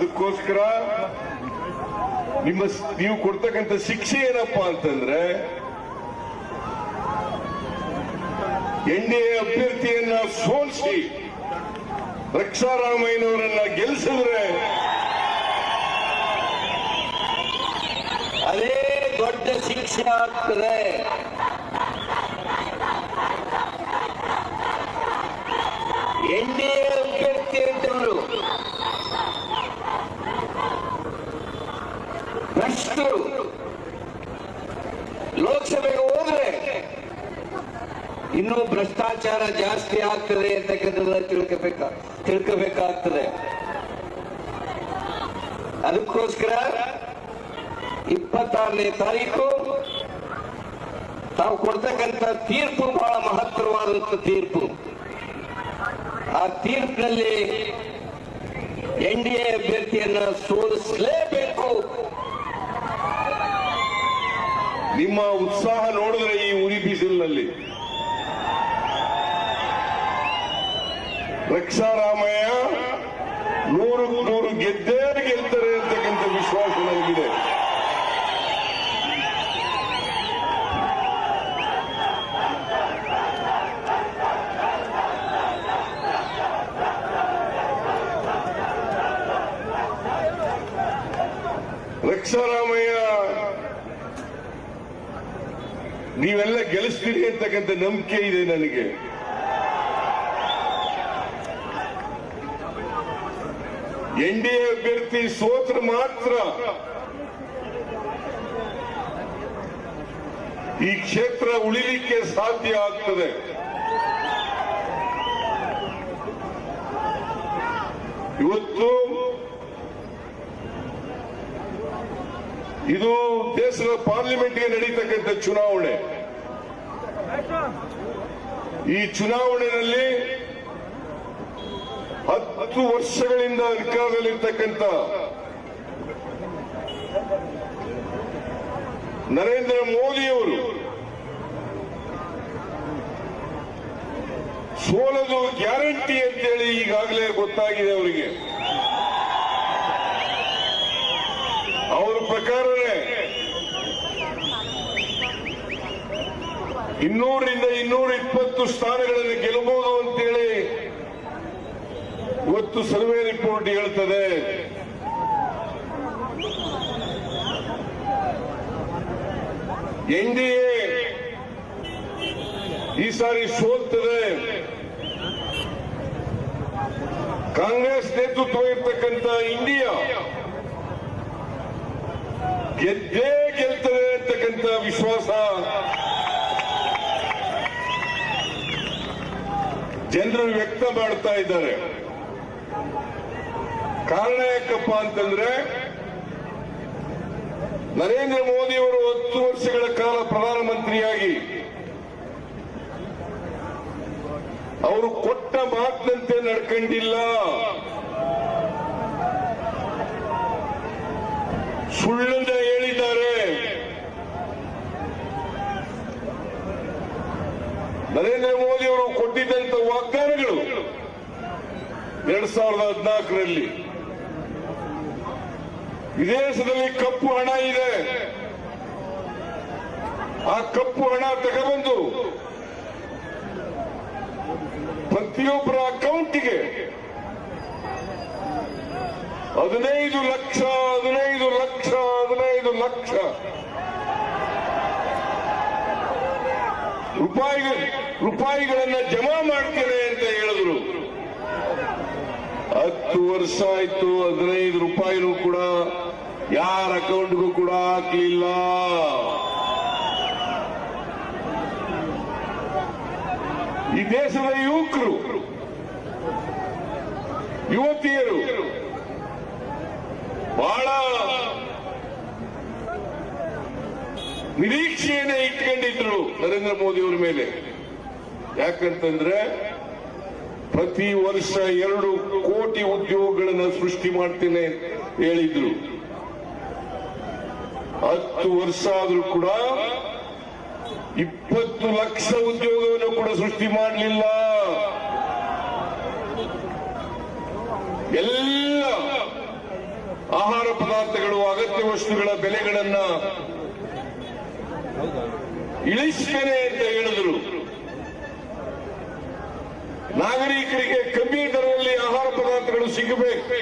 ಅದಕ್ಕೋಸ್ಕರ ನಿಮ್ಮ ನೀವು ಕೊಡ್ತಕ್ಕಂಥ ಶಿಕ್ಷೆ ಏನಪ್ಪಾ ಅಂತಂದ್ರೆ, ಎನ್ ಡಿ ಎ ಅಭ್ಯರ್ಥಿಯನ್ನ ಸೋಲಿಸಿ ರಕ್ಷಾರಾಮಯ್ಯನವರನ್ನ ಗೆಲ್ಸಿದ್ರೆ ಅದೇ ದೊಡ್ಡ ಶಿಕ್ಷೆ ಆಗ್ತದೆ. ಎನ್ ಡಿ ಎ ಅಭ್ಯರ್ಥಿ ಅಂತವರು. ಭ್ರಷ್ಟರು ಲೋಕಸಭೆಗೆ ಹೋದ್ರೆ ಇನ್ನೂ ಭ್ರಷ್ಟಾಚಾರ ಜಾಸ್ತಿ ಆಗ್ತದೆ ಅಂತಕ್ಕಂಥದ್ದನ್ನ ತಿಳ್ಕೋಬೇಕ, ತಿಳ್ಕೋಬೇಕಾಗ್ತದೆ. ಅದಕ್ಕೋಸ್ಕರ ಇಪ್ಪತ್ತಾರನೇ ತಾರೀಕು ತಾವು ಕೊಡ್ತಕ್ಕಂಥ ತೀರ್ಪು ಬಹಳ ಮಹತ್ತರವಾದಂಥ ತೀರ್ಪು. ಆ ತೀರ್ಪಿನಲ್ಲಿ ಎನ್ ಡಿ ಎ ಅಭ್ಯರ್ಥಿಯನ್ನ ಸೋಲಿಸಲೇಬೇಕು. ನಿಮ್ಮ ಉತ್ಸಾಹ ನೋಡಿದ್ರೆ ಈ ಉರಿ ಬಿಸಿಲಿನಲ್ಲಿ. ರಕ್ಷಾರಾಮಯ್ಯ ನೂರು ನೂರು ಗೆದ್ದೇ ಗೆಲ್ತಾರೆ ಅಂತಕ್ಕಂಥ ವಿಶ್ವಾಸ ನನಗಿದೆ ರಕ್ಷಾರಾಮಯ್ಯ ನೀವೆಲ್ಲ ಗೆಲ್ಲಿಸ್ತೀರಿ ಅಂತಕ್ಕಂಥ ನಂಬಿಕೆ ಇದೆ ನನಗೆ. ಎನ್ ಡಿ ಎ ಅಭ್ಯರ್ಥಿ ಸೋತ್ರ ಮಾತ್ರ. ಈ ಕ್ಷೇತ್ರ ಉಳಿಲಿಕ್ಕೆ ಸಾಧ್ಯ ಆಗ್ತದೆ. ಇವತ್ತು ಇದು ದೇಶದ ಪಾರ್ಲಿಮೆಂಟ್ಗೆ ನಡೀತಕ್ಕಂಥ ಚುನಾವಣೆ. ಈ ಚುನಾವಣೆಯಲ್ಲಿ ಹತ್ತು ವರ್ಷಗಳಿಂದ ಅಧಿಕಾರದಲ್ಲಿರ್ತಕ್ಕಂಥ ನರೇಂದ್ರ ಮೋದಿಯವರು ಸೋಲದು ಗ್ಯಾರಂಟಿ ಅಂತೇಳಿ ಈಗಾಗಲೇ ಗೊತ್ತಾಗಿದೆ ಅವರಿಗೆ. ಅವರ ಪ್ರಕಾರನೇ ಇನ್ನೂರರಿಂದ ಇನ್ನೂರ ಇಪ್ಪತ್ತು ಸ್ಥಾನಗಳನ್ನು ಗೆಲ್ಲಬಹುದು ಅಂತೇಳಿ ಇವತ್ತು ಸರ್ವೆ ರಿಪೋರ್ಟ್ ಹೇಳ್ತದೆ. ಎನ್ ಡಿ ಎ ಈ ಸಾರಿ ಸೋಲ್ತದೆ. ಕಾಂಗ್ರೆಸ್ ನೇತೃತ್ವ ಇರ್ತಕ್ಕಂಥ ಇಂಡಿಯಾ ಗೆದ್ದೇ ಗೆಲ್ತದೆ ಅಂತಕ್ಕಂಥ ವಿಶ್ವಾಸ ಜನರು ವ್ಯಕ್ತ ಮಾಡ್ತಾ ಇದ್ದಾರೆ. ಕಾರಣ ಯಾಕಪ್ಪ ಅಂತಂದ್ರೆ, ನರೇಂದ್ರ ಮೋದಿ ಅವರು ಹತ್ತು ವರ್ಷಗಳ ಕಾಲ ಪ್ರಧಾನಮಂತ್ರಿಯಾಗಿ, ಅವರು ಕೊಟ್ಟ ಮಾತಿನಂತೆ ನಡ್ಕೊಂಡಿಲ್ಲ. ಸುಳ್ಳನ್ನ ಹೇಳಿದ್ದಾರೆ. ನರೇಂದ್ರ ಕೊಟ್ಟಿದ್ದಂತ ವಾಗ್ದಾನಗಳು ಎರಡ್ ಸಾವಿರದ ಹದಿನಾಲ್ಕರಲ್ಲಿ. ವಿದೇಶದಲ್ಲಿ ಕಪ್ಪು ಹಣ ಇದೆ. ಆ ಕಪ್ಪು ಹಣ ತಗೊಬಂದು ಪ್ರತಿಯೊಬ್ಬರ ಅಕೌಂಟಿಗೆ ಹದಿನೈದು ಲಕ್ಷ ಹದಿನೈದು ಲಕ್ಷ ಹದಿನೈದು ಲಕ್ಷ ರೂಪಾಯಿ ರೂಪಾಯಿಗಳನ್ನ ಜಮಾ ಮಾಡ್ತೇನೆ ಅಂತ ಹೇಳಿದ್ರು. ಹತ್ತು ವರ್ಷ ಆಯ್ತು, ಹದಿನೈದು ರೂಪಾಯಿನೂ ಕೂಡ ಯಾರ ಅಕೌಂಟ್ಗೂ ಕೂಡ ಹಾಕ್ಲಿಲ್ಲ. ಈ ದೇಶದ ಯುವಕರು, ಯುವತಿಯರು, ಬಹಳ ನಿರೀಕ್ಷೆಯನ್ನೇ ಇಟ್ಕೊಂಡಿದ್ರು ನರೇಂದ್ರ ಮೋದಿ ಅವರ ಮೇಲೆ. ಯಾಕಂತಂದ್ರೆ ಪ್ರತಿ ವರ್ಷ ಎರಡು ಕೋಟಿ ಉದ್ಯೋಗಗಳನ್ನು ಸೃಷ್ಟಿ ಮಾಡ್ತೇನೆ ಹೇಳಿದ್ರು. ಹತ್ತು ವರ್ಷ ಆದ್ರೂ ಕೂಡ ಇಪ್ಪತ್ತು ಲಕ್ಷ ಉದ್ಯೋಗವನ್ನು ಕೂಡ ಸೃಷ್ಟಿ ಮಾಡಲಿಲ್ಲ. ಎಲ್ಲ ಆಹಾರ ಪದಾರ್ಥಗಳು, ಅಗತ್ಯ ವಸ್ತುಗಳ ಬೆಲೆಗಳನ್ನ ಇಳಿಸ್ತೇನೆ ಅಂತ ಹೇಳಿದ್ರು. ನಾಗರಿಕರಿಗೆ ಕಮ್ಮಿ ದರದಲ್ಲಿ ಆಹಾರ ಪದಾರ್ಥಗಳು ಸಿಗಬೇಕು.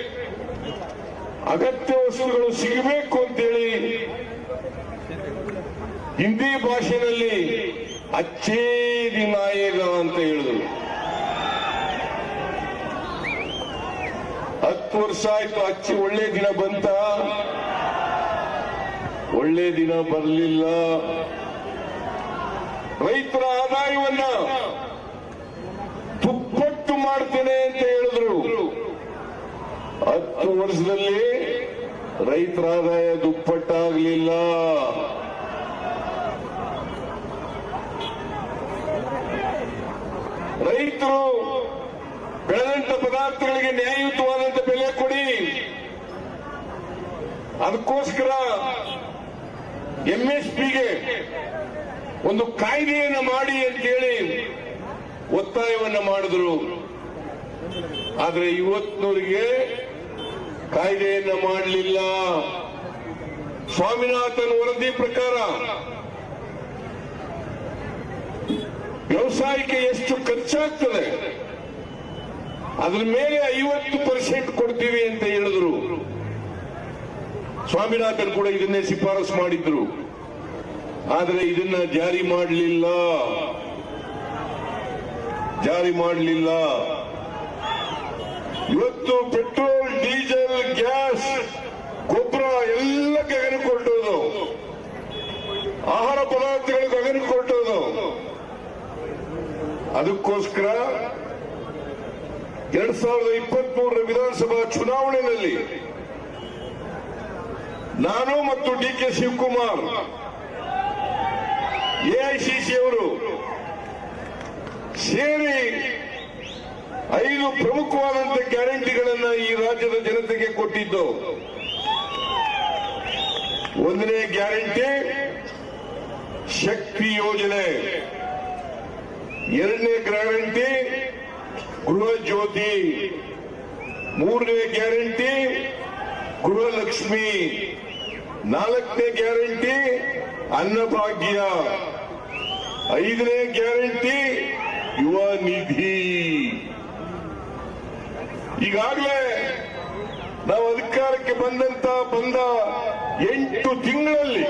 ಅಗತ್ಯ ವಸ್ತುಗಳು ಸಿಗಬೇಕು ಅಂತೇಳಿ ಹಿಂದಿ ಭಾಷೆಯಲ್ಲಿ ಅಚ್ಚೇ ದಿನ ಆಯೇಗ ಅಂತ ಹೇಳಿದರು. ಹತ್ತು ವರ್ಷ ಆಯ್ತು ಅಚ್ಚಿ ಒಳ್ಳೆ ದಿನ ಬಂತ. ಒಳ್ಳೆ ದಿನ ಬರಲಿಲ್ಲ. ರೈತರ ಆದಾಯವನ್ನ ಮಾಡ್ತೇನೆ ಅಂತ ಹೇಳಿದ್ರು. ಹತ್ತು ವರ್ಷದಲ್ಲಿ ರೈತರ ಆದಾಯ ದುಪ್ಪಟ್ಟಾಗಲಿಲ್ಲ. ರೈತರು ಬೆಳೆದಂತ ಪದಾರ್ಥಗಳಿಗೆ ನ್ಯಾಯಯುತವಾದಂತ ಬೆಲೆ ಕೊಡಿ. ಅದಕ್ಕೋಸ್ಕರ ಎಂಎಸ್ಪಿಗೆ ಒಂದು ಕಾಯ್ದೆಯನ್ನು ಮಾಡಿ ಅಂತ ಹೇಳಿ ಒತ್ತಾಯವನ್ನ ಮಾಡಿದ್ರು. ಆದ್ರೆ ಇವತ್ತಿನವರಿಗೆ ಕಾಯ್ದೆಯನ್ನ ಮಾಡಲಿಲ್ಲ. ಸ್ವಾಮಿನಾಥನ್ ವರದಿ ಪ್ರಕಾರ ವ್ಯವಸಾಯಕ್ಕೆ ಎಷ್ಟು ಖರ್ಚಾಗ್ತದೆ? ಅದ್ರ ಮೇಲೆ ಐವತ್ತು ಪರ್ಸೆಂಟ್ ಕೊಡ್ತೀವಿ ಅಂತ ಹೇಳಿದ್ರು. ಸ್ವಾಮಿನಾಥನ್ ಕೂಡ ಇದನ್ನೇ ಶಿಫಾರಸು ಮಾಡಿದ್ರು. ಆದರೆ ಇದನ್ನ ಜಾರಿ ಮಾಡಲಿಲ್ಲ. ಜಾರಿ ಮಾಡಲಿಲ್ಲ. ಇವತ್ತು ಪೆಟ್ರೋಲ್, ಡೀಸೆಲ್, ಗ್ಯಾಸ್, ಗೊಬ್ಬರ ಎಲ್ಲ ಗಗನ ಕೊಟ್ಟೋದು ಆಹಾರ ಪದಾರ್ಥಗಳು ಗಗನ ಕೊಟ್ಟೋದು ಅದಕ್ಕೋಸ್ಕರ ಎರಡ್ ಸಾವಿರದ ಇಪ್ಪತ್ತ್ ಮೂರರ ವಿಧಾನಸಭಾ ಚುನಾವಣೆಯಲ್ಲಿ ನಾನು ಮತ್ತು ಡಿ ಕೆ ಶಿವಕುಮಾರ್ ಎಐಸಿಸಿ ಅವರು ಸೇರಿ ಐದು ಪ್ರಮುಖವಾದಂತಹ ಗ್ಯಾರಂಟಿಗಳನ್ನ ಈ ರಾಜ್ಯದ ಜನತೆಗೆ ಕೊಟ್ಟಿದ್ದು. ಒಂದನೇ ಗ್ಯಾರಂಟಿ, ಶಕ್ತಿ ಯೋಜನೆ. ಎರಡನೇ ಗ್ಯಾರಂಟಿ, ಗೃಹ ಜ್ಯೋತಿ. ಮೂರನೇ ಗ್ಯಾರಂಟಿ ಗೃಹಲಕ್ಷ್ಮಿ ನಾಲ್ಕನೇ ಗ್ಯಾರಂಟಿ, ಅನ್ನಭಾಗ್ಯ. ಐದನೇ ಗ್ಯಾರಂಟಿ, ಯುವ ನಿಧಿ. ಈಗಾಗಲೇ ನಾವು ಅಧಿಕಾರಕ್ಕೆ ಬಂದಂತ ಬಂದ ಎಂಟು ತಿಂಗಳಲ್ಲಿ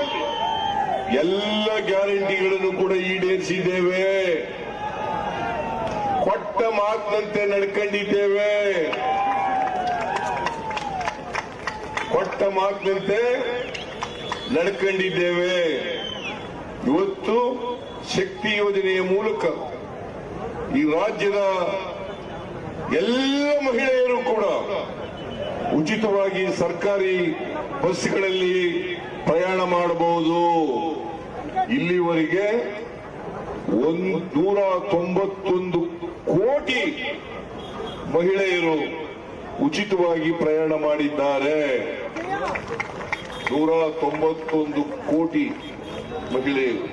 ಎಲ್ಲ ಗ್ಯಾರಂಟಿಗಳನ್ನು ಕೂಡ ಈಡೇರಿಸಿದ್ದೇವೆ. ಕೊಟ್ಟ ಮಾತಿನಂತೆ ನಡ್ಕೊಂಡಿದ್ದೇವೆ. ಕೊಟ್ಟ ಮಾತಿನಂತೆ ನಡ್ಕೊಂಡಿದ್ದೇವೆ. ಇವತ್ತು ಶಕ್ತಿ ಯೋಜನೆಯ ಮೂಲಕ ಈ ರಾಜ್ಯದ ಎಲ್ಲ ಮಹಿಳೆಯರು ಕೂಡ ಉಚಿತವಾಗಿ ಸರ್ಕಾರಿ ಬಸ್ಗಳಲ್ಲಿ ಪ್ರಯಾಣ ಮಾಡಬಹುದು. ಇಲ್ಲಿವರೆಗೆ ಒಂದು ನೂರ ತೊಂಬತ್ತೊಂದು ಕೋಟಿ ಮಹಿಳೆಯರು ಉಚಿತವಾಗಿ ಪ್ರಯಾಣ ಮಾಡಿದ್ದಾರೆ. ನೂರ ತೊಂಬತ್ತೊಂದು ಕೋಟಿ ಮಹಿಳೆಯರು.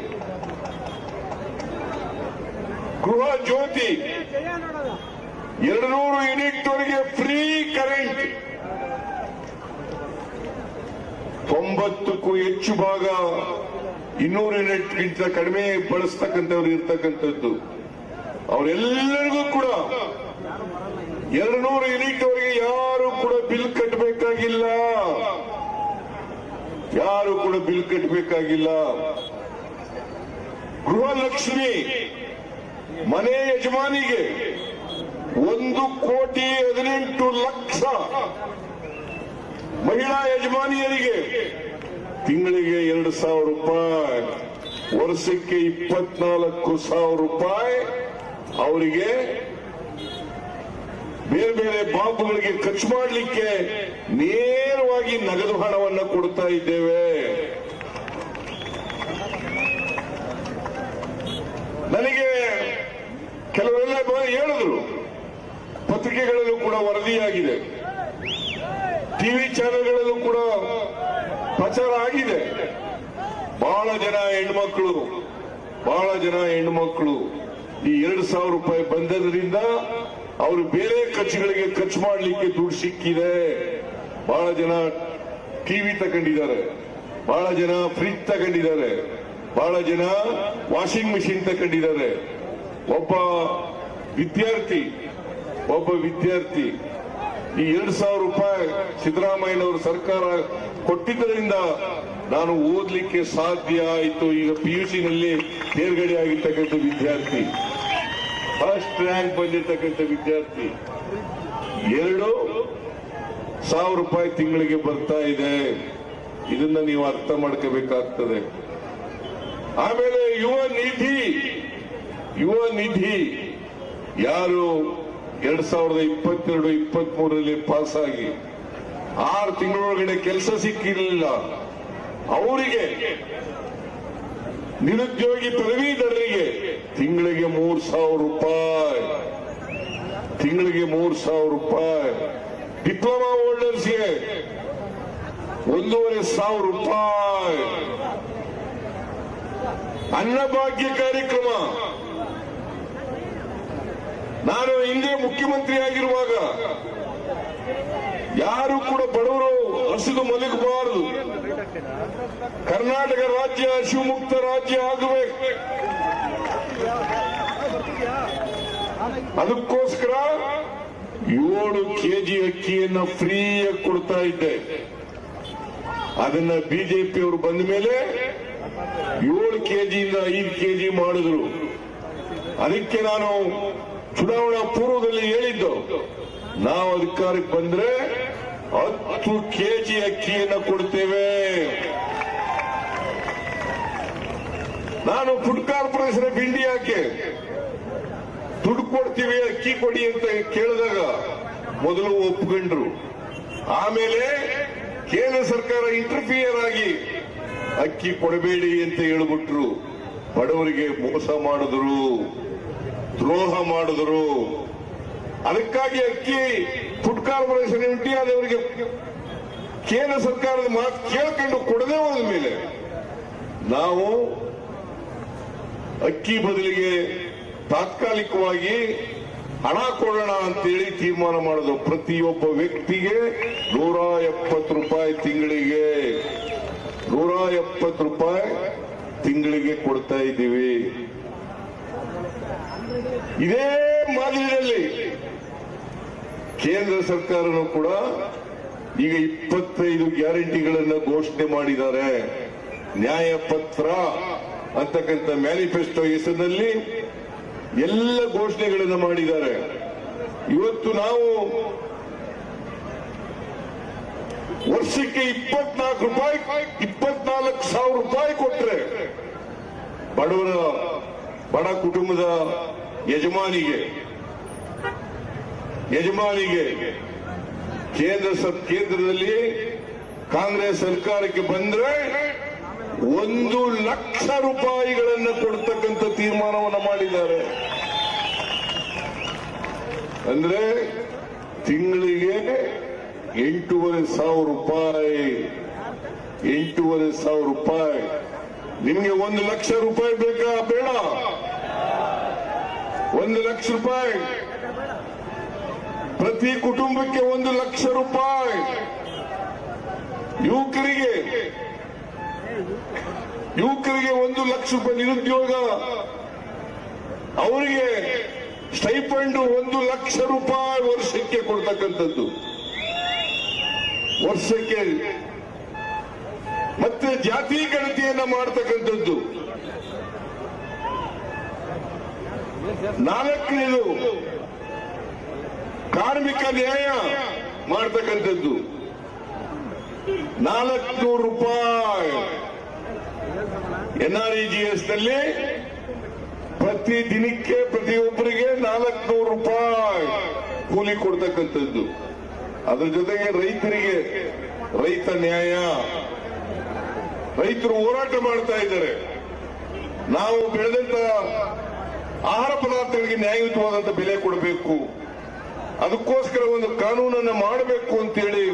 ಗೃಹ ಜ್ಯೋತಿ ಎರಡು ನೂರು ಯೂನಿಟ್ ವರೆಗೆ ಫ್ರೀ ಕರೆಂಟ್. ತೊಂಬತ್ತಕ್ಕೂ ಹೆಚ್ಚು ಭಾಗ ಇನ್ನೂರು ಯೂನಿಟ್ಗಿಂತ ಕಡಿಮೆ ಬಳಸ್ತಕ್ಕಂಥವ್ರು ಇರ್ತಕ್ಕಂಥದ್ದು. ಅವರೆಲ್ಲರಿಗೂ ಕೂಡ ಎರಡು ನೂರು ಯೂನಿಟ್ ಅವರಿಗೆ ಯಾರು ಕೂಡ ಬಿಲ್ ಕಟ್ಟಬೇಕಾಗಿಲ್ಲ. ಯಾರು ಕೂಡ ಬಿಲ್ ಕಟ್ಟಬೇಕಾಗಿಲ್ಲ. ಗೃಹಲಕ್ಷ್ಮಿ ಮನೆ ಯಜಮಾನಿಗೆ ಒಂದು ಕೋಟಿ ಹದಿನೆಂಟು ಲಕ್ಷ ಮಹಿಳಾ ಯಜಮಾನಿಯರಿಗೆ ತಿಂಗಳಿಗೆ ಎರಡು ಸಾವಿರ ರೂಪಾಯಿ, ವರ್ಷಕ್ಕೆ ಇಪ್ಪತ್ನಾಲ್ಕು ಸಾವಿರ ರೂಪಾಯಿ. ಅವರಿಗೆ ಬೇರೆ ಬೇರೆ ಬಾಬುಗಳಿಗೆ ಖರ್ಚು ಮಾಡಲಿಕ್ಕೆ ನೇರವಾಗಿ ನಗದು ಹಣವನ್ನು ಕೊಡ್ತಾ ಇದ್ದೇವೆ. ನನಗೆ ಕೆಲವರೆಲ್ಲ ಹೇಳಿದ್ರು ಪತ್ರಿಕೆಗಳಲ್ಲೂ ಕೂಡ ವರದಿಯಾಗಿದೆ. ಟಿವಿ ಚಾನೆಲ್ಗಳಲ್ಲೂ ಕೂಡ ಪ್ರಚಾರ ಆಗಿದೆ. ಬಹಳ ಜನ ಹೆಣ್ಮಕ್ಳು, ಬಹಳ ಜನ ಹೆಣ್ಮಕ್ಳು ಈ ಎರಡು ಸಾವಿರ ರೂಪಾಯಿ ಬಂದದ್ರಿಂದ ಅವರು ಬೇರೆ ಖರ್ಚುಗಳಿಗೆ ಖರ್ಚು ಮಾಡಲಿಕ್ಕೆ ದುಡ್ಡು ಸಿಕ್ಕಿದೆ. ಬಹಳ ಜನ ಟಿವಿ ತಗೊಂಡಿದ್ದಾರೆ. ಬಹಳ ಜನ ಫ್ರಿಜ್ ತಗೊಂಡಿದ್ದಾರೆ. ಬಹಳ ಜನ ವಾಷಿಂಗ್ ಮಿಷಿನ್ ತಗೊಂಡಿದ್ದಾರೆ. ಒಬ್ಬ ವಿದ್ಯಾರ್ಥಿ ಒಬ್ಬ ವಿದ್ಯಾರ್ಥಿ ಈ ಎರಡ್ ಸಾವಿರ ರೂಪಾಯಿ ಸಿದ್ದರಾಮಯ್ಯನವರು ಸರ್ಕಾರ ಕೊಟ್ಟಿದ್ದರಿಂದ ನಾನು ಓದಲಿಕ್ಕೆ ಸಾಧ್ಯ ಆಯಿತು. ಈಗ ಪಿ ಯು ನಲ್ಲಿ ತೇರ್ಗಡೆ ಆಗಿರ್ತಕ್ಕಂಥ ವಿದ್ಯಾರ್ಥಿ, ಫಸ್ಟ್ ರ್ಯಾಂಕ್ ಬಂದಿರ್ತಕ್ಕಂಥ ವಿದ್ಯಾರ್ಥಿ, ಎರಡು ಸಾವಿರ ರೂಪಾಯಿ ತಿಂಗಳಿಗೆ ಬರ್ತಾ ಇದೆ. ಇದನ್ನ ನೀವು ಅರ್ಥ ಮಾಡ್ಕೋಬೇಕಾಗ್ತದೆ. ಆಮೇಲೆ ಯುವ ನಿಧಿ ಯುವ ನಿಧಿ ಯಾರು? ಎರಡ್ ಸಾವಿರದ ಇಪ್ಪತ್ತೆರಡು ಇಪ್ಪತ್ತ್ ಮೂರರಲ್ಲಿ ಪಾಸ್ ಆಗಿ ಆರು ತಿಂಗಳೊಳಗಡೆ ಕೆಲಸ ಸಿಕ್ಕಿರಲಿಲ್ಲ. ಅವರಿಗೆ, ನಿರುದ್ಯೋಗಿ ಪದವೀಧರರಿಗೆ ತಿಂಗಳಿಗೆ ಮೂರ್ ಸಾವಿರ ರೂಪಾಯಿ. ತಿಂಗಳಿಗೆ ಮೂರ್ ಸಾವಿರ ರೂಪಾಯಿ. ಡಿಪ್ಲೊಮಾ ಹೋಲ್ಡರ್ಸ್ಗೆ ಒಂದೂವರೆ ಸಾವಿರ ರೂಪಾಯಿ. ಅನ್ನಭಾಗ್ಯ ಕಾರ್ಯಕ್ರಮ. ನಾನು ಹಿಂದೆ ಮುಖ್ಯಮಂತ್ರಿ ಆಗಿರುವಾಗ ಯಾರು ಕೂಡ ಬಡವರು ಹಸಿದು ಮಲಗಬಾರದು. ಕರ್ನಾಟಕ ರಾಜ್ಯ ಶಿವಮುಕ್ತ ರಾಜ್ಯ ಆಗಬೇಕು. ಅದಕ್ಕೋಸ್ಕರ ಏಳು ಕೆಜಿ ಅಕ್ಕಿಯನ್ನ ಫ್ರೀಯಾಗಿ ಕೊಡ್ತಾ ಇದ್ದೆ. ಅದನ್ನ ಬಿಜೆಪಿ ಅವರು ಬಂದ ಮೇಲೆ ಏಳು ಕೆಜಿಯಿಂದ ಐದು ಕೆಜಿ ಮಾಡಿದ್ರು. ಅದಕ್ಕೆ ನಾನು ಚುನಾವಣಾ ಪೂರ್ವದಲ್ಲಿ ಹೇಳಿದ್ದು, ನಾವು ಅಧಿಕಾರಕ್ಕೆ ಬಂದ್ರೆ ಹತ್ತು ಕೆಜಿ ಅಕ್ಕಿಯನ್ನ ಕೊಡ್ತೇವೆ. ನಾನು ಫುಡ್ ಕಾರ್ಪೊರೇಷನ್ ಆಫ್ ಇಂಡಿಯಾಕ್ಕೆ ದುಡ್ಡು ಕೊಡ್ತೀವಿ, ಅಕ್ಕಿ ಕೊಡಿ ಅಂತ ಕೇಳಿದಾಗ ಮೊದಲು ಒಪ್ಕೊಂಡ್ರು. ಆಮೇಲೆ ಕೇಂದ್ರ ಸರ್ಕಾರ ಇಂಟರ್ಫಿಯರ್ ಆಗಿ ಅಕ್ಕಿ ಕೊಡಬೇಡಿ ಅಂತ ಹೇಳ್ಬಿಟ್ರು. ಬಡವರಿಗೆ ಮೋಸ ಮಾಡಿದ್ರು. ದ್ರೋಹ ಮಾಡಿದ್ರು. ಅದಕ್ಕಾಗಿ ಅಕ್ಕಿ ಫುಡ್ ಕಾರ್ಪೊರೇಷನ್ ಅವರಿಗೆ ಕೇಂದ್ರ ಸರ್ಕಾರದ ಮಾತು ಕೇಳ್ಕೊಂಡು ಕೊಡದೆ ಹೋದ ಮೇಲೆ ನಾವು ಅಕ್ಕಿ ಬದಲಿಗೆ ತಾತ್ಕಾಲಿಕವಾಗಿ ಹಣ ಕೊಡೋಣ ಅಂತೇಳಿ ತೀರ್ಮಾನ ಮಾಡೋದು ಪ್ರತಿಯೊಬ್ಬ ವ್ಯಕ್ತಿಗೆ ನೂರ ಎಪ್ಪತ್ತು ರೂಪಾಯಿ ತಿಂಗಳಿಗೆ ನೂರ ಎಪ್ಪತ್ತು ರೂಪಾಯಿ ತಿಂಗಳಿಗೆ ಕೊಡ್ತಾ ಇದ್ದೀವಿ. ಇದೇ ಮಾದರಿಯಲ್ಲಿ ಕೇಂದ್ರ ಸರ್ಕಾರನು ಕೂಡ ಈಗ ಇಪ್ಪತ್ತೈದು ಗ್ಯಾರಂಟಿಗಳನ್ನ ಘೋಷಣೆ ಮಾಡಿದ್ದಾರೆ. ನ್ಯಾಯಪತ್ರ ಅಂತಕ್ಕಂಥ ಮ್ಯಾನಿಫೆಸ್ಟೋ ಹೆಸರಿನಲ್ಲಿ ಎಲ್ಲ ಘೋಷಣೆಗಳನ್ನು ಮಾಡಿದ್ದಾರೆ. ಇವತ್ತು ನಾವು ವರ್ಷಕ್ಕೆ ಇಪ್ಪತ್ನಾಲ್ಕು ರೂಪಾಯಿ, ಇಪ್ಪತ್ನಾಲ್ಕು ಸಾವಿರ ರೂಪಾಯಿ ಕೊಟ್ಟರೆ ಬಡವರ ಬಡ ಕುಟುಂಬದ ಯಜಮಾನಿಗೆ ಯಜಮಾನಿಗೆ ಕೇಂದ್ರ ಕೇಂದ್ರದಲ್ಲಿ ಕಾಂಗ್ರೆಸ್ ಸರ್ಕಾರಕ್ಕೆ ಬಂದ್ರೆ ಒಂದು ಲಕ್ಷ ರೂಪಾಯಿಗಳನ್ನು ಕೊಡ್ತಕ್ಕಂಥ ತೀರ್ಮಾನವನ್ನು ಮಾಡಿದ್ದಾರೆ. ಅಂದ್ರೆ ತಿಂಗಳಿಗೆ ಎಂಟೂವರೆ ಸಾವಿರ ರೂಪಾಯಿ, ಎಂಟೂವರೆ ಸಾವಿರ ರೂಪಾಯಿ. ನಿಮಗೆ ಒಂದು ಲಕ್ಷ ರೂಪಾಯಿ ಬೇಕಾ? ಬೇಡ. ಒಂದು ಲಕ್ಷ ರೂಪಾಯಿ. ಪ್ರತಿ ಕುಟುಂಬಕ್ಕೆ ಒಂದು ಲಕ್ಷ ರೂಪಾಯಿ. ಯುವಕರಿಗೆ ಯುವಕರಿಗೆ ಒಂದು ಲಕ್ಷ ರೂಪಾಯಿ ನಿರುದ್ಯೋಗ. ಅವರಿಗೆ ಸ್ಟೈಪಂಡ್ ಒಂದು ಲಕ್ಷ ರೂಪಾಯಿ ವರ್ಷಕ್ಕೆ ಕೊಡ್ತಕ್ಕಂಥದ್ದು. ವರ್ಷಕ್ಕೆ. ಮತ್ತೆ ಜಾತಿ ಗಣತಿಯನ್ನ ಮಾಡ್ತಕ್ಕಂಥದ್ದು. ನಾಲ್ಕನೇದು ಕಾರ್ಮಿಕ ನ್ಯಾಯ ಮಾಡ್ತಕ್ಕಂಥದ್ದು. ನಾಲ್ಕು ರೂಪಾಯಿ. ಎನ್ಆರ್ಇಜಿಎಸ್ನಲ್ಲಿ ಪ್ರತಿ ದಿನಕ್ಕೆ ಪ್ರತಿಯೊಬ್ಬರಿಗೆ ನಾಲ್ಕುನೂರು ರೂಪಾಯಿ ಕೂಲಿ ಕೊಡ್ತಕ್ಕಂಥದ್ದು. ಅದ್ರ ಜೊತೆಗೆ ರೈತರಿಗೆ ರೈತ ನ್ಯಾಯ. ರೈತರು ಹೋರಾಟ ಮಾಡ್ತಾ ಇದ್ದಾರೆ. ನಾವು ಬೆಳೆದಂತ ಆಹಾರ ಪದಾರ್ಥಗಳಿಗೆ ನ್ಯಾಯಯುತವಾದಂತ ಬೆಲೆ ಕೊಡಬೇಕು. ಅದಕ್ಕೋಸ್ಕರ ಒಂದು ಕಾನೂನನ್ನು ಮಾಡಬೇಕು ಅಂತೇಳಿ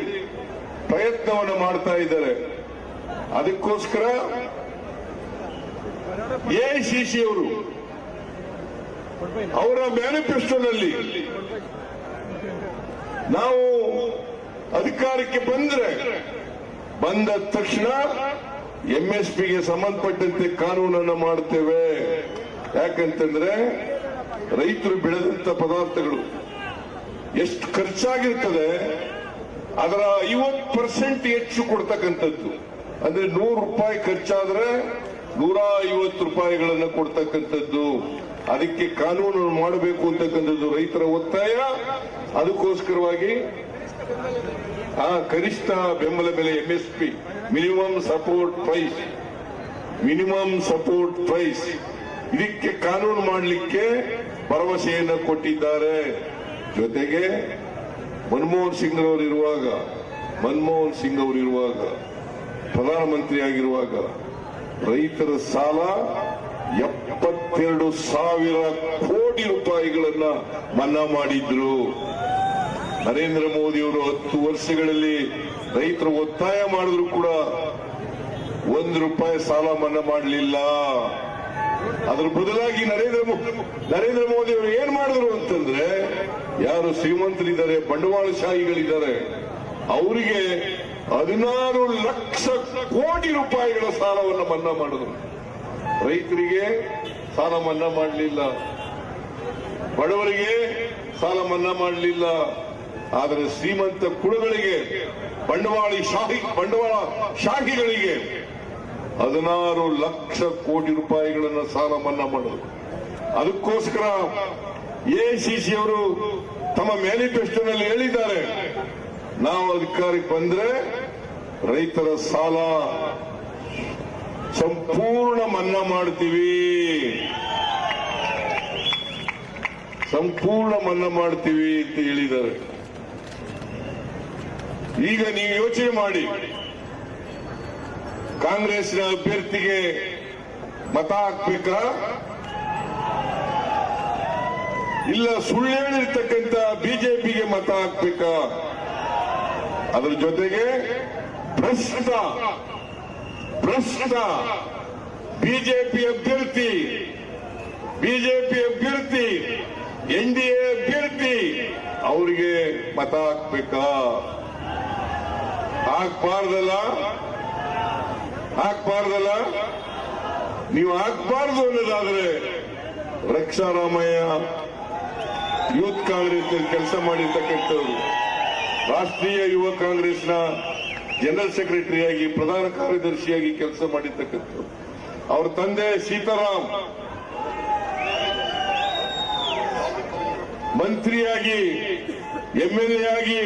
ಪ್ರಯತ್ನವನ್ನು ಮಾಡ್ತಾ ಇದ್ದಾರೆ. ಅದಕ್ಕೋಸ್ಕರ ಎಐಸಿಸಿ ಅವರು ಅವರ ಮ್ಯಾನಿಫೆಸ್ಟೋನಲ್ಲಿ ನಾವು ಅಧಿಕಾರಕ್ಕೆ ಬಂದ್ರೆ ಬಂದ ತಕ್ಷಣ ಎಂಎಸ್ಪಿಗೆ ಸಂಬಂಧಪಟ್ಟಂತೆ ಕಾನೂನನ್ನು ಮಾಡುತ್ತೇವೆ ಯಾಕಂತಂದ್ರೆ ರೈತರು ಬೆಳೆದಂತ ಪದಾರ್ಥಗಳು ಎಷ್ಟು ಖರ್ಚಾಗಿರ್ತದೆ, ಅದರ ಐವತ್ತು ಪರ್ಸೆಂಟ್ ಹೆಚ್ಚು ಕೊಡ್ತಕ್ಕಂಥದ್ದು. ಅಂದ್ರೆ ನೂರು ರೂಪಾಯಿ ಖರ್ಚಾದ್ರೆ ನೂರ ಐವತ್ತು ರೂಪಾಯಿಗಳನ್ನು ಕೊಡ್ತಕ್ಕಂಥದ್ದು. ಅದಕ್ಕೆ ಕಾನೂನು ಮಾಡಬೇಕು ಅಂತಕ್ಕಂಥದ್ದು ರೈತರ ಒತ್ತಾಯ. ಅದಕ್ಕೋಸ್ಕರವಾಗಿ ಆ ಕನಿಷ್ಠ ಬೆಂಬಲ ಬೆಲೆ MSP minimum support price minimum support price ಇದಕ್ಕೆ ಕಾನೂನು ಮಾಡಲಿಕ್ಕೆ ಭರವಸೆಯನ್ನು ಕೊಟ್ಟಿದ್ದಾರೆ. ಜೊತೆಗೆ ಮನಮೋಹನ್ ಸಿಂಗ್ ಅವರು ಇರುವಾಗ, ಮನಮೋಹನ್ ಸಿಂಗ್ ಅವರು ಇರುವಾಗ ಪ್ರಧಾನಮಂತ್ರಿ ಆಗಿರುವಾಗ ರೈತರ ಸಾಲ ಎಪ್ಪತ್ತೆರಡು ಸಾವಿರ ಕೋಟಿ ರೂಪಾಯಿಗಳನ್ನ ಮನ್ನಾ ಮಾಡಿದ್ರು. ನರೇಂದ್ರ ಮೋದಿ ಅವರು ಹತ್ತು ವರ್ಷಗಳಲ್ಲಿ ರೈತರು ಒತ್ತಾಯ ಮಾಡಿದ್ರು ಕೂಡ ಒಂದು ರೂಪಾಯಿ ಸಾಲ ಮನ್ನಾ ಮಾಡಲಿಲ್ಲ. ಅದ್ರ ಬದಲಾಗಿ ನರೇಂದ್ರ ನರೇಂದ್ರ ಮೋದಿ ಅವರು ಏನ್ ಮಾಡಿದ್ರು ಅಂತಂದ್ರೆ, ಯಾರು ಶ್ರೀಮಂತರಿದ್ದಾರೆ, ಬಂಡವಾಳಶಾಹಿಗಳಿದ್ದಾರೆ, ಅವರಿಗೆ ಹದಿನಾರು ಲಕ್ಷ ಕೋಟಿ ರೂಪಾಯಿಗಳ ಸಾಲವನ್ನು ಮನ್ನಾ ಮಾಡಿದ್ರು. ರೈತರಿಗೆ ಸಾಲ ಮನ್ನಾ ಮಾಡಲಿಲ್ಲ. ಬಡವರಿಗೆ ಸಾಲ ಮನ್ನಾ ಮಾಡಲಿಲ್ಲ. ಆದರೆ ಶ್ರೀಮಂತ ಕುಳಗಳಿಗೆ ಬಂಡವಾಳಿ ಶಾಹಿ ಬಂಡವಾಳ ಶಾಹಿಗಳಿಗೆ ಹದಿನಾರು ಲಕ್ಷ ಕೋಟಿ ರೂಪಾಯಿಗಳನ್ನು ಸಾಲ ಮನ್ನಾ ಮಾಡಿದ್ರು ಅದಕ್ಕೋಸ್ಕರ ಎಐಸಿಸಿ ಅವರು ತಮ್ಮ ಮ್ಯಾನಿಫೆಸ್ಟೋನಲ್ಲಿ ಹೇಳಿದ್ದಾರೆ. ನಾವು ಅಧಿಕಾರಕ್ಕೆ ಬಂದ್ರೆ ರೈತರ ಸಾಲ ಸಂಪೂರ್ಣ ಮನ್ನಾ ಮಾಡ್ತೀವಿ. ಸಂಪೂರ್ಣ ಮನ್ನಾ ಮಾಡ್ತೀವಿ ಅಂತ ಹೇಳಿದ್ದಾರೆ. ಈಗ ನೀವು ಯೋಚನೆ ಮಾಡಿ. ಕಾಂಗ್ರೆಸ್ನ ಅಭ್ಯರ್ಥಿಗೆ ಮತ ಹಾಕ್ಬೇಕಾ? ಇಲ್ಲ ಸುಳ್ಳು ಹೇಳಿರ್ತಕ್ಕಂಥ ಬಿಜೆಪಿಗೆ ಮತ ಹಾಕ್ಬೇಕಾ? ಅದರ ಜೊತೆಗೆ ಭ್ರಷ್ಟ ಭ್ರಷ್ಟ ಬಿಜೆಪಿ ಅಭ್ಯರ್ಥಿ ಬಿಜೆಪಿ ಅಭ್ಯರ್ಥಿ, ಎನ್ ಡಿ ಎ ಅಭ್ಯರ್ಥಿ ಅವರಿಗೆ ಮತ ಹಾಕ್ಬೇಕಾ? ಹಾಕ್ಬಾರ್ದಲ್ಲ? ಹಾಕ್ಬಾರ್ದಲ್ಲ? ನೀವು ಹಾಕ್ಬಾರ್ದು ಅನ್ನೋದಾದ್ರೆ ರಕ್ಷಾರಾಮಯ್ಯ ಯೂತ್ ಕಾಂಗ್ರೆಸ್ ಕೆಲಸ ಮಾಡಿರ್ತಕ್ಕಂಥವ್ರು. ರಾಷ್ಟ್ರೀಯ ಯುವ ಕಾಂಗ್ರೆಸ್ನ ಜನರಲ್ ಸೆಕ್ರೆಟರಿಯಾಗಿ, ಪ್ರಧಾನ ಕಾರ್ಯದರ್ಶಿಯಾಗಿ ಕೆಲಸ ಮಾಡಿರ್ತಕ್ಕಂಥವ್ರು. ಅವ್ರ ತಂದೆ ಸೀತಾರಾಮ್. ಮಂತ್ರಿಯಾಗಿ ಎಂಎಲ್ಎ ಆಗಿ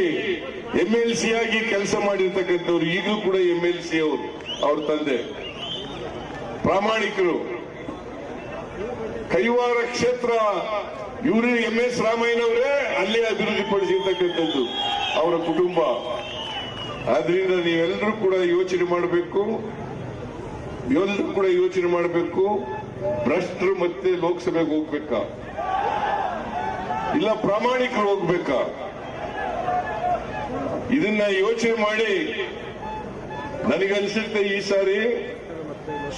ಎಂಎಲ್ಸಿ ಆಗಿ ಕೆಲಸ ಮಾಡಿರ್ತಕ್ಕಂಥವ್ರು. ಈಗಲೂ ಕೂಡ ಎಂಎಲ್ಸಿ ಅವರು. ಅವ್ರ ತಂದೆ. ಪ್ರಾಮಾಣಿಕರು. ಕೈವಾರ ಕ್ಷೇತ್ರ, ಇವರು ಎಂ ಎಸ್ ರಾಮಯ್ಯನವರೇ ಅಲ್ಲೇ ಅಭಿವೃದ್ಧಿಪಡಿಸಿರ್ತಕ್ಕಂಥದ್ದು ಅವರ ಕುಟುಂಬ. ಆದ್ರಿಂದ ನೀವೆಲ್ಲರೂ ಕೂಡ ಯೋಚನೆ ಮಾಡಬೇಕು. ಎಲ್ಲರೂ ಕೂಡ ಯೋಚನೆ ಮಾಡಬೇಕು. ಭ್ರಷ್ಟರು ಮತ್ತೆ ಲೋಕಸಭೆಗೆ ಹೋಗ್ಬೇಕಾ? ಇಲ್ಲ ಪ್ರಾಮಾಣಿಕರು ಹೋಗ್ಬೇಕಾ? ಇದನ್ನ ಯೋಚನೆ ಮಾಡಿ ನನಗನ್ಸುತ್ತೆ ಈ ಸಾರಿ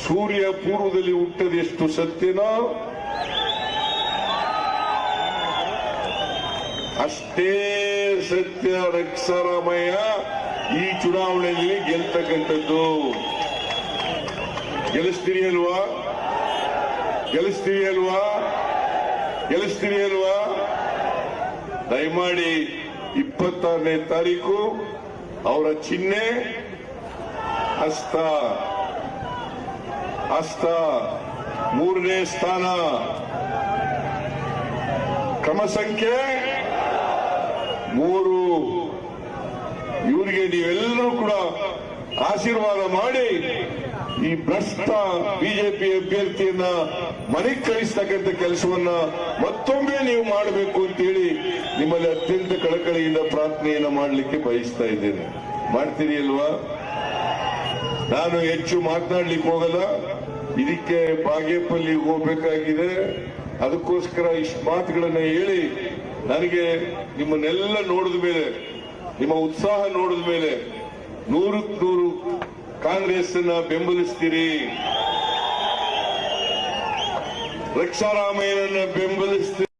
ಸೂರ್ಯ ಪೂರ್ವದಲ್ಲಿ ಹುಟ್ಟದೆಷ್ಟು ಸತ್ಯನೋ ಅಷ್ಟೇ ಸತ್ಯ ರಕ್ಷರಾಮಯ್ಯ ಈ ಚುನಾವಣೆಯಲ್ಲಿ ಗೆಲ್ತಕ್ಕಂಥದ್ದು. ಗೆಲ್ಲಿಸ್ತೀರಿ ಅಲ್ವಾ? ಗೆಲ್ಲಿಸ್ತೀರಿ ಅಲ್ವಾ? ಗೆಲ್ಲಿಸ್ತೀರಿ ಅಲ್ವಾ? ದಯಮಾಡಿ ಇಪ್ಪತ್ತಾರನೇ ತಾರೀಕು ಅವರ ಚಿಹ್ನೆ ಹಸ್ತ. ಹಸ್ತ. ಮೂರನೇ ಸ್ಥಾನ. ಕ್ರಮ ಸಂಖ್ಯೆ ಮೂರು. ಇವರಿಗೆ ನೀವೆಲ್ಲರೂ ಕೂಡ ಆಶೀರ್ವಾದ ಮಾಡಿ ಈ ಭ್ರಷ್ಟ ಬಿಜೆಪಿ ಅಭ್ಯರ್ಥಿಯನ್ನ ಮನೆಗೆ ಕಳಿಸ್ತಕ್ಕಂಥ ಕೆಲಸವನ್ನ ಮತ್ತೊಮ್ಮೆ ನೀವು ಮಾಡಬೇಕು ಅಂತೇಳಿ ನಿಮ್ಮಲ್ಲಿ ಅತ್ಯಂತ ಕಳಕಳಿಯಿಂದ ಪ್ರಾರ್ಥನೆಯನ್ನ ಮಾಡಲಿಕ್ಕೆ ಬಯಸ್ತಾ ಇದ್ದೇನೆ. ಮಾಡ್ತೀರಿ ಅಲ್ವಾ? ನಾನು ಹೆಚ್ಚು ಮಾತನಾಡ್ಲಿಕ್ಕೆ ಹೋಗಲ್ಲ. ಇದಕ್ಕೆ ಬಾಗೇಪಲ್ಲಿ ಹೋಗ್ಬೇಕಾಗಿದೆ. ಅದಕ್ಕೋಸ್ಕರ ಇಷ್ಟು ಮಾತುಗಳನ್ನ ಹೇಳಿ ನನಗೆ ನಿಮ್ಮನ್ನೆಲ್ಲ ನೋಡಿದ ಮೇಲೆ, ನಿಮ್ಮ ಉತ್ಸಾಹ ನೋಡಿದ ಮೇಲೆ ನೂರಕ್ಕೆ ನೂರು ಕಾಂಗ್ರೆಸ್ ಅನ್ನ ಬೆಂಬಲಿಸ್ತೀರಿ. ರಕ್ಷಾರಾಮಯ್ಯನನ್ನ ಬೆಂಬಲಿಸ್ತೀರಿ.